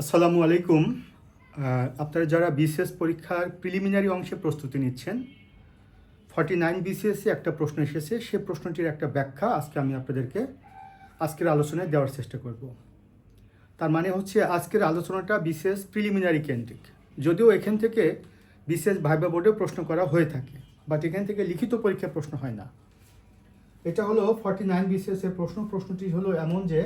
আসসালামু আলাইকুম। আপনারা যারা বিসিএস পরীক্ষার প্রিলিমিনারি অংশে প্রস্তুতি নিচ্ছেন ফর্টি নাইন বিসিএসে একটা প্রশ্ন এসেছে, সে প্রশ্নটির একটা ব্যাখ্যা আজকে আমি আপনাদেরকে আজকের আলোচনায় দেওয়ার চেষ্টা করব। তার মানে হচ্ছে আজকের আলোচনাটা বিসিএস প্রিলিমিনারি কেন্দ্রিক। যদিও এখান থেকে বিসিএস ভাইবা বোর্ডে প্রশ্ন করা হয়ে থাকে বাট এখান থেকে লিখিত পরীক্ষায় প্রশ্ন হয় না। এটা হলো ফর্টি নাইন বিসিএসের প্রশ্ন। প্রশ্নটি হলো এমন যে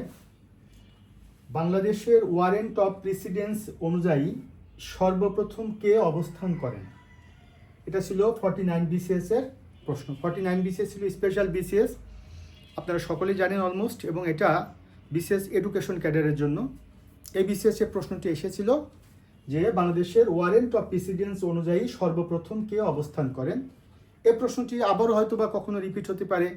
বাংলাদেশের ওয়ারেন্ট অফ প্রেসিডেন্স অনুযায়ী সর্বপ্রথম কে অবস্থান করেন? এটা ছিল ফর্টি নাইন বিসিএস এর প্রশ্ন। ফর্টি নাইন বিসিএস ছিল স্পেশাল বিসিএস আপনারা সকলেই জানেন অলমোস্ট এবং এটা বিসিএস এডুকেশন ক্যাডারের জন্য। এই বিসিএস এর প্রশ্নটি এসেছিল যে বাংলাদেশের ওয়ারেন্ট অফ প্রেসিডেন্স অনুযায়ী সর্বপ্রথম কে অবস্থান করেন? এ প্রশ্নটি আবারও হয়তো বা কখনো রিপিট হতে পারে,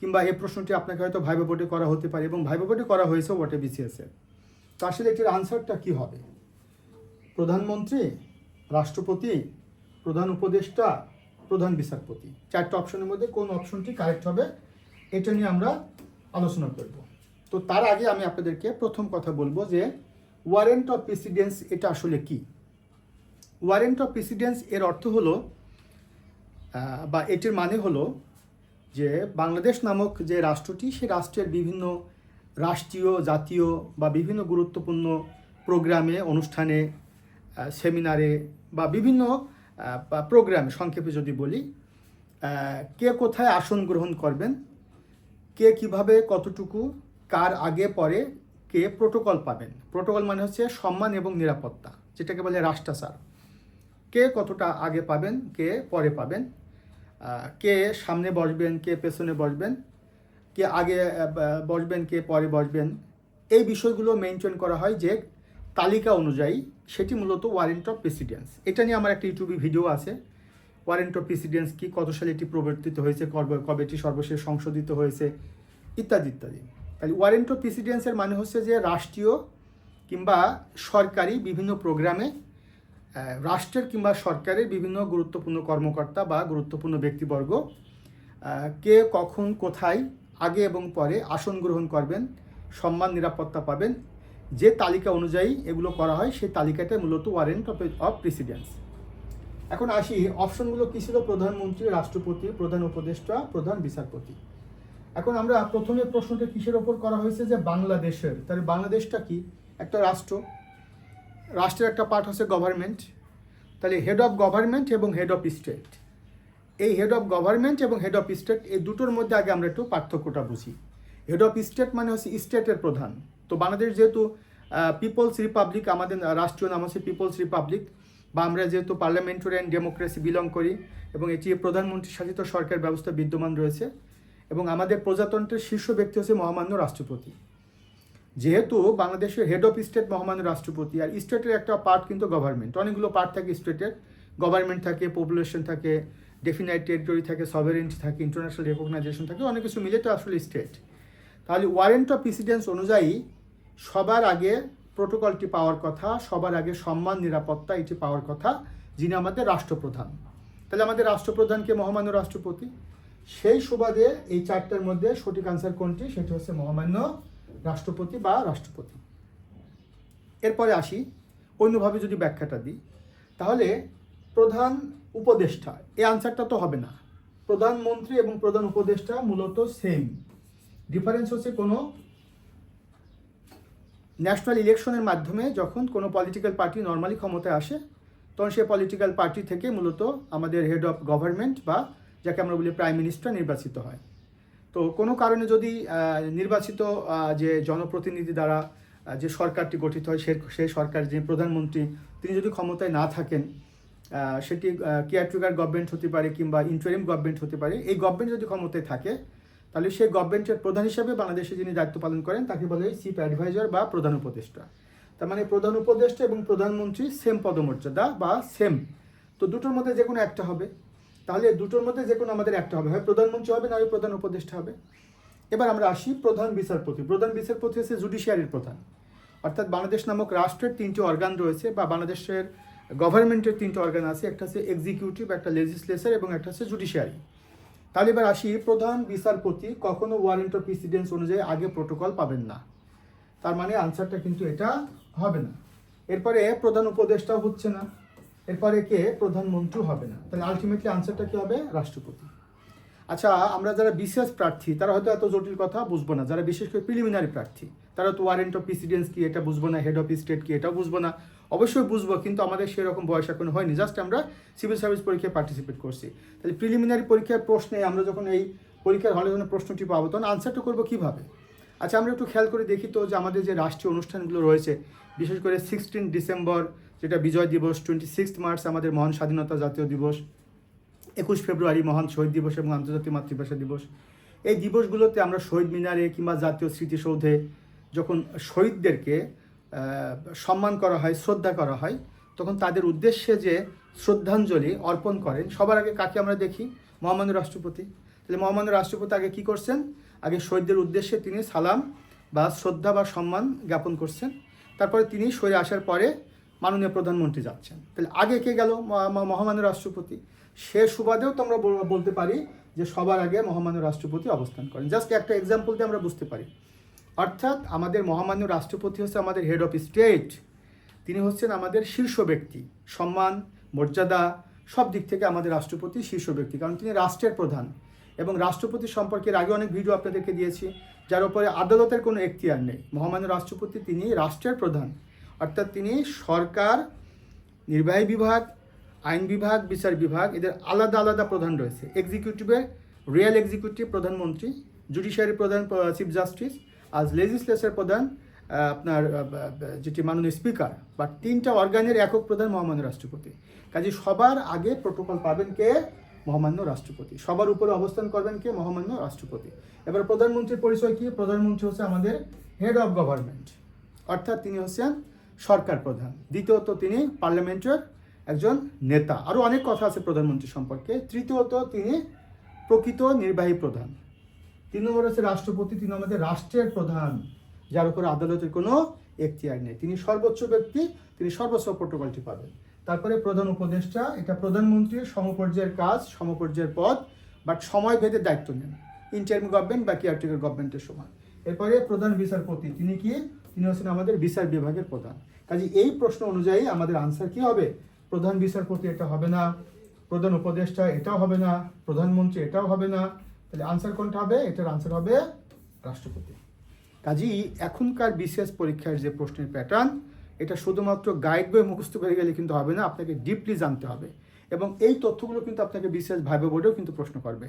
কিংবা এ প্রশ্নটি আপনাকে হয়তো ভাইবা বোর্ডে করা হতে পারে, এবং ভাইবা বোর্ডে করা হয়েছে ওয়াটে বিসিএস এর তো আসলে এটির আনসারটা কি হবে? প্রধানমন্ত্রী, রাষ্ট্রপতি, প্রধান উপদেষ্টা, প্রধান বিচারপতি। চারটা অপশনের মধ্যে কোন অপশনটি কারেক্ট হবে, এটা নিয়ে আমরা আলোচনা করব। তো তার আগে আমি আপনাদেরকে প্রথম কথা বলব যে ওয়ারেন্ট অফ প্রেসিডেন্স এটা আসলে কি? ওয়ারেন্ট অফ প্রেসিডেন্স এর অর্থ হলো বা এটির মানে হলো যে, বাংলাদেশ নামক যে রাষ্ট্রটি, সে রাষ্ট্রের বিভিন্ন রাষ্ট্রীয়, জাতীয় বা বিভিন্ন গুরুত্বপূর্ণ প্রোগ্রামে, অনুষ্ঠানে সেমিনারে বা বিভিন্ন প্রোগ্রামে, সংক্ষেপে যদি বলি কে কোথায় আসন গ্রহণ করবেন, কে কীভাবে কতটুকু, কার আগে পরে, কে প্রোটোকল পাবেন। প্রোটোকল মানে হচ্ছে সম্মান এবং নিরাপত্তা, যেটাকে বলে রাষ্ট্রাচার। কে কতটা আগে পাবেন, কে পরে পাবেন কে সামনে বসবেন, কে পেছনে বসবেন কে আগে বসবেন, কে পরে বসবেন, এই বিষয়গুলো মেনটেন করা হয় যে তালিকা অনুযায়ী সেটি মূলত ওয়ারেন্ট অফ প্রেসিডেন্স এটা নিয়ে আমার একটা ইউটিউবে ভিডিও আছে। ওয়ারেন্ট অফ প্রেসিডেন্স কি, কত সালে এটি প্রবর্তিত হয়েছে, কবে এটি সর্বশেষ সংশোধিত হয়েছে, ইত্যাদি ইত্যাদি। তাহলে ওয়ারেন্ট অফ প্রেসিডেন্সের মানে হচ্ছে যে রাষ্ট্রীয় কিংবা সরকারি বিভিন্ন প্রোগ্রামে রাষ্ট্রের কিংবা সরকারের বিভিন্ন গুরুত্বপূর্ণ কর্মকর্তা বা গুরুত্বপূর্ণ ব্যক্তিবর্গ কে কখন, কোথায় আগে এবং পরে আসন গ্রহণ করবেন, সম্মান, নিরাপত্তা পাবেন। যে তালিকা অনুযায়ী এগুলো করা হয়, সেই তালিকাটা মূলত ওয়ারেন্ট অফ অফ প্রেসিডেন্স এখন আসি, অপশনগুলো কী ছিল? প্রধানমন্ত্রী রাষ্ট্রপতি, প্রধান উপদেষ্টা, প্রধান বিচারপতি। এখন আমরা প্রথমে প্রশ্নটা কিসের ওপর করা হয়েছে? যে বাংলাদেশের। তাহলে বাংলাদেশটা কি? একটা রাষ্ট্র। রাষ্ট্রের একটা পার্ট হচ্ছে গভর্নমেন্ট তাহলে হেড অফ গভর্নমেন্ট এবং হেড অফ স্টেট এই হেড অফ গভর্নমেন্ট এবং হেড অফ স্টেট এই দুটোর মধ্যে আগে আমরা একটু পার্থক্যটা বুঝি। হেড অফ স্টেট মানে হচ্ছে স্টেটের প্রধান। তো বাংলাদেশ যেহেতু পিপলস রিপাবলিক আমাদের রাষ্ট্রীয় নাম হচ্ছে পিপলস রিপাবলিক বা আমরা যেহেতু পার্লামেন্টারিয়ান ডেমোক্রেসি বিলং করি, এবং এটি প্রধানমন্ত্রী শাসিত সরকার ব্যবস্থা বিদ্যমান রয়েছে, এবং আমাদের প্রজাতন্ত্রের শীর্ষ ব্যক্তি হচ্ছে মহামান্য রাষ্ট্রপতি। যেহেতু বাংলাদেশের হেড অফ স্টেট মহামান্য রাষ্ট্রপতি, আর স্টেটের একটা পার্ট কিন্তু গভর্নমেন্ট অনেকগুলো পার্ট থাকে স্টেটের। গভর্নমেন্ট থাকে পপুলেশন থাকে ডেফিনাইট টেরিটরি থাকে সভারেন্টি থাকে ইন্টারন্যাশনাল রেকগনাইজেশন থাকে, অনেক কিছু মিলে তো আসলে স্টেট তাহলে ওয়ারেন্ট অফ প্রেসিডেন্স অনুযায়ী সবার আগে প্রোটোকলটি পাওয়ার কথা, সবার আগে সম্মান, নিরাপত্তা, এটি পাওয়ার কথা যিনি আমাদের রাষ্ট্রপ্রধান। তাহলে আমাদের রাষ্ট্রপ্রধানকে মহামান্য রাষ্ট্রপতি? সেই সুবাদে এই চারটার মধ্যে সঠিক আনসার কোনটি? সেটি হচ্ছে মহামান্য রাষ্ট্রপতি বা রাষ্ট্রপতি। এরপরে আসি, অন্যভাবে যদি ব্যাখ্যাটা দিই, তাহলে প্রধান উপদেষ্টা। এই আনসারটা তো হবে না। প্রধানমন্ত্রী এবং প্রধান উপদেষ্টা মূলত সেম ডিফারেন্স হচ্ছে কোনো ন্যাশনাল ইলেকশনের মাধ্যমে যখন কোনো পলিটিক্যাল পার্টি নর্মালি ক্ষমতায় আসে, তখন সে পলিটিক্যাল পার্টি থেকে মূলত আমাদের হেড অফ গভর্নমেন্ট বা যাকে আমরা বলি প্রাইম মিনিস্টার নির্বাচিত হয়। তো কোনো কারণে যদি নির্বাচিত যে জনপ্রতিনিধি দ্বারা যে সরকারটি গঠিত হয়, সে সেই সরকার যে প্রধানমন্ত্রী, তিনি যদি ক্ষমতায় না থাকেন সেটি কেয়ারটেকার গভর্নমেন্ট হতে পারে কিংবা ইন্টারিম গভর্নমেন্ট হতে পারে, এই গভর্নমেন্ট যদি ক্ষমতায় থাকে, তাহলে সেই গভর্নমেন্টের প্রধান হিসেবে বাংলাদেশে যিনি দায়িত্ব পালন করেন, তাকে বলে চিফ অ্যাডভাইজার বা প্রধান উপদেষ্টা। তার মানে প্রধান উপদেষ্টা এবং প্রধানমন্ত্রী সেম পদমর্যাদা বা সেম তো দুটোর মধ্যে যে কোনো একটা হবে। তাহলে দুটোর মধ্যে যে কোনো আমাদের একটা হবে। হয় প্রধানমন্ত্রী হবে, না হয় প্রধান উপদেষ্টা হবে। এবার আমরা আসি প্রধান বিচারপতি। প্রধান বিচারপতি হচ্ছে জুডিশিয়ারির প্রধান। অর্থাৎ বাংলাদেশ নামক রাষ্ট্রের তিনটি অর্গান রয়েছে বা বাংলাদেশের গভর্নমেন্টের তিনটে অর্গান আছে, একটা হচ্ছে এক্সিকিউটিভ একটা লেজিসলেচার এবং একটা হচ্ছে জুডিশিয়ারি তাহলে এবার আসি, প্রধান বিচারপতি কখনো ওয়ারেন্ট অফ প্রেসিডেন্স অনুযায়ী আগে প্রোটোকল পাবেন না। তার মানে আনসারটা কিন্তু এটা হবে না। এরপরে প্রধান উপদেষ্টা হচ্ছে না। এরপরে কে? প্রধানমন্ত্রী হবে না। তাহলে আলটিমেটলি আনসারটা কী হবে? রাষ্ট্রপতি। আচ্ছা আমরা যারা বিশেষ প্রার্থী, তারা হয়তো এত জটিল কথা বুঝব না। যারা বিশেষ করে প্রিলিমিনারি প্রার্থী, তারা তো ওয়ারেন্ট অফ প্রেসিডেন্স কি, এটা বুঝব না হেড অফ স্টেট কি, এটাও বুঝব না। অবশ্যই বুঝব, কিন্তু আমাদের সেরকম বয়স এখনও হয়নি। জাস্ট আমরা সিভিল সার্ভিস পরীক্ষায় পার্টিসিপেট করছি। তাহলে প্রিলিমিনারি পরীক্ষার প্রশ্নে আমরা যখন এই পরীক্ষার হলে যখন প্রশ্নটি পাবো, তখন আনসারটা করব কীভাবে? আচ্ছা আমরা একটু খেয়াল করে দেখি তো যে আমাদের যে রাষ্ট্রীয় অনুষ্ঠানগুলো রয়েছে, বিশেষ করে সিক্সটিন ডিসেম্বর যেটা বিজয় দিবস টোয়েন্টি সিক্স মার্চ আমাদের মহান স্বাধীনতা জাতীয় দিবস। একুশ ফেব্রুয়ারি মহান শহীদ দিবস এবং আন্তর্জাতিক মাতৃভাষা দিবস। এই দিবসগুলোতে আমরা শহীদ মিনারে কিংবা জাতীয় স্মৃতিসৌধে যখন শহীদদেরকে সম্মান করা হয়, শ্রদ্ধা করা হয়, তখন তাদের উদ্দেশ্যে যে শ্রদ্ধাঞ্জলি অর্পণ করেন, সবার আগে কাকে আমরা দেখি? মহামান্য রাষ্ট্রপতি। তাহলে মহামান্য রাষ্ট্রপতি আগে কি করছেন? আগে শহীদদের উদ্দেশ্যে তিনি সালাম বা শ্রদ্ধা বা সম্মান জ্ঞাপন করছেন। তারপরে তিনি সরে আসার পরে মাননীয় প্রধানমন্ত্রী যাচ্ছেন। তাহলে আগে কে গেল মহা- মহা- মহামান্য রাষ্ট্রপতি? সে সুবাদেও তো আমরা বলতে পারি যে সবার আগে মহামান্য রাষ্ট্রপতি অবস্থান করেন। জাস্ট একটা এক্সাম্পল দিয়ে আমরা বুঝতে পারি। অর্থাৎ আমাদের মহামান্য রাষ্ট্রপতি হচ্ছে আমাদের হেড অফ স্টেট তিনি হচ্ছেন আমাদের শীর্ষ ব্যক্তি। সম্মান, মর্যাদা, সব দিক থেকে আমাদের রাষ্ট্রপতি শীর্ষ ব্যক্তি। কারণ তিনি রাষ্ট্রের প্রধান। এবং রাষ্ট্রপতি সম্পর্কে আগে অনেক ভিডিও আপনাদেরকে দিয়েছি। যার উপরে আদালতের কোনো এখতিয়ার নেই। মহামান্য রাষ্ট্রপতি তিনি রাষ্ট্রের প্রধান। অর্থাৎ তিনি সরকার, নির্বাহী বিভাগ আইন বিভাগ, বিচার বিভাগ, এদের আলাদা আলাদা প্রধান রয়েছে। এক্সিকিউটিভে রিয়েল এক্সিকিউটিভ প্রধানমন্ত্রী জুডিশিয়ারি প্রধান চিফ জাস্টিস আজ লেজিসলেচার প্রধান আপনার যেটি মাননীয় স্পিকার বা তিনটা অর্গানের একক প্রধান মহামান্য রাষ্ট্রপতি। কাজে সবার আগে প্রোটোকল পাবেন কে? মহামান্য রাষ্ট্রপতি। সবার উপরে অবস্থান করবেন কে? মহামান্য রাষ্ট্রপতি। এবার প্রধানমন্ত্রীর পরিচয় কি? প্রধানমন্ত্রী হচ্ছে আমাদের হেড অফ গভর্নমেন্ট অর্থাৎ তিনি হচ্ছেন সরকার প্রধান। দ্বিতীয়ত তিনি পার্লামেন্টের একজন নেতা। আরও অনেক কথা আছে প্রধানমন্ত্রী সম্পর্কে। তৃতীয়ত, তিনি প্রকৃত নির্বাহী প্রধান। তিন নম্বর হচ্ছে রাষ্ট্রপতি। তিনি আমাদের রাষ্ট্রের প্রধান। যার উপরে আদালতের কোনো এখতিয়ার নেই। তিনি সর্বোচ্চ ব্যক্তি। তিনি সর্বোচ্চ প্রোটোকলটি পাবেন। তারপরে প্রধান উপদেষ্টা। এটা প্রধানমন্ত্রীর সমপর্যায়ের কাজ, সমপর্যায়ের পদ বাট সময় ভেদে দায়িত্ব নেন। ইন্টারিম গভর্নমেন্ট বা কেয়ারটেকার গভর্নমেন্টের সময় এরপরে প্রধান বিচারপতি। তিনি কি? তিনি হচ্ছেন আমাদের বিচার বিভাগের প্রধান। কাজে এই প্রশ্ন অনুযায়ী আমাদের আনসার কি হবে? প্রধান বিচারপতি এটা হবে না, প্রধান উপদেষ্টা এটাও হবে না, প্রধানমন্ত্রী এটাও হবে না, তাহলে আনসার কোনটা হবে? এটার আনসার হবে রাষ্ট্রপতি। কাজেই এখনকার বিশেষ পরীক্ষার যে প্রশ্নের প্যাটার্ন এটা শুধুমাত্র গাইড বই মুখস্থ করে গেলে কিন্তু হবে না, আপনাকে ডিপলি জানতে হবে। এবং এই তথ্যগুলো কিন্তু আপনাকে বিশেষ ভাইবে বোর্ডেও কিন্তু প্রশ্ন করবে।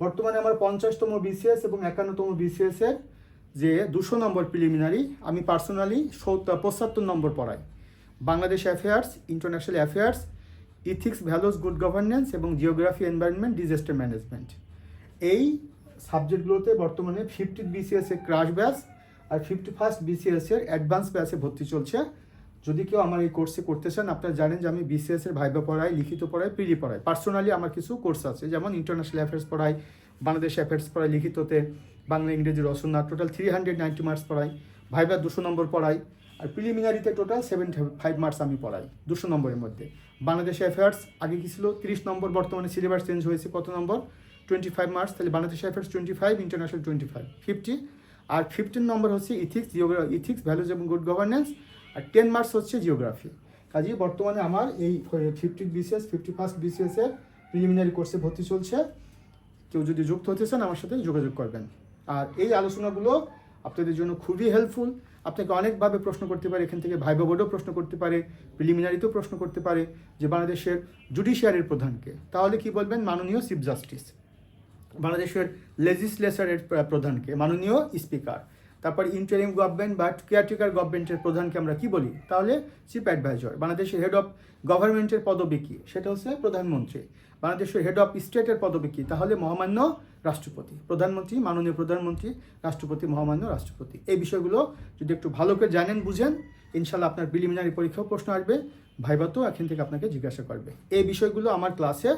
বর্তমানে আমার পঞ্চাশতম বিসিএস এবং একান্নতম বিসিএস এর যে দুশো নম্বর প্রিলিমিনারি আমি পার্সোনালি সত্তর, পঁচাত্তর নম্বর পড়াই। Bangladesh affairs, international affairs, ethics, values, good governance এবং জিওগ্রাফি, এনভায়রনমেন্ট, ডিজাস্টার ম্যানেজমেন্ট। এই সাবজেক্টগুলোতে বর্তমানে ফিফটি বিসিএস এর ক্রাশ ব্যাচ আর ফিফটি ফার্স্ট বিসিএস এর অ্যাডভান্স ব্যাচে ভর্তি চলছে। যদি কেউ আমার এই কোর্সে করতে চান, আপনারা জানেন যে আমি বিসিএস এর ভাইবা পড়াই, লিখিত পড়াই প্রিলি পড়াই। পার্সোনালি আমার কিছু কোর্স আছে, যেমন ইন্টারন্যাশনাল অ্যাফেয়ার্স পড়াই, বাংলাদেশ অ্যাফেয়ার্স পড়াই লিখিততে, বাংলা, ইংরেজি রচনা total three hundred ninety marks পড়াই, ভাইবা দুশো নম্বর পড়াই। আর প্রিলিমিনারিতে টোটাল সেভেন্টি ফাইভ মার্কস আমি পড়াই, দুশো নম্বরের মধ্যে। বাংলাদেশ অ্যাফেয়ার্স আগে কি ছিল? তিরিশ নম্বর, বর্তমানে সিলেবাস চেঞ্জ হয়েছে কত নম্বর? টোয়েন্টি ফাইভ মার্কস তাহলে Bangladesh affairs twenty five international twenty five fifty আর ফিফটিন নম্বর হচ্ছে ইথিক্স জিওগ্রা ইথিক্স ভ্যালুজ এবং গুড গভর্নেন্স আর টেন মার্কস হচ্ছে জিওগ্রাফি কাজেই বর্তমানে আমার এই fifty BCS fifty first BCS এর প্রিলিমিনারি কোর্সে ভর্তি চলছে। কেউ যদি যুক্ত হতে চান আমার সাথে যোগাযোগ করবেন। আর এই আলোচনাগুলো আপনাদের জন্য খুবই হেল্পফুল আপনাকে অনেকভাবে প্রশ্ন করতে পারে, এখান থেকে ভাইবা বোর্ডেও প্রশ্ন করতে পারে প্রিলিমিনারিতেও প্রশ্ন করতে পারে যে বাংলাদেশের জুডিশিয়ারির প্রধানকে। তাহলে কি বলবেন? মাননীয় চিফ জাস্টিস বাংলাদেশের লেজিসলেচারের প্রধানকে, মাননীয় স্পিকার তারপর ইন্টারিম গভর্নমেন্ট বা কেয়ারটেকার গভর্নমেন্টের প্রধানকে আমরা কি বলি? তাহলে চিফ অ্যাডভাইজার বাংলাদেশের হেড অফ গভর্নমেন্টের পদবী কী? সেটা হচ্ছে প্রধানমন্ত্রী। বাংলাদেশের হেড অফ স্টেটের পদবী কি? তাহলে মহামান্য রাষ্ট্রপতি, প্রধানমন্ত্রী, মাননীয় প্রধানমন্ত্রী, রাষ্ট্রপতি, মহামান্য রাষ্ট্রপতি। এই বিষয়গুলো যদি একটু ভালো করে জানেন, বুঝেন, ইনশাল্লাহ আপনার প্রিলিমিনারি পরীক্ষাও প্রশ্ন আসবে, ভাইবাতেও এখান থেকে আপনাকে জিজ্ঞাসা করবে। এই বিষয়গুলো আমার ক্লাসে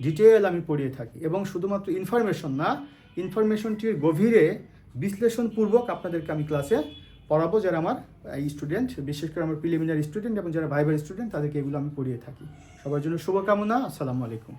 ডিটেল আমি পড়িয়ে থাকি এবং শুধুমাত্র ইনফরমেশন না ইনফরমেশনটির গভীরে বিশ্লেষণপূর্বক আপনাদেরকে আমি ক্লাসে পড়াবো যারা আমার স্টুডেন্ট বিশেষ করে আমার প্রিলিমিনারি স্টুডেন্ট এবং যারা ভাইবার স্টুডেন্ট তাদেরকে এগুলো আমি পড়িয়ে থাকি। সবার জন্য শুভকামনা, আসসালামু আলাইকুম।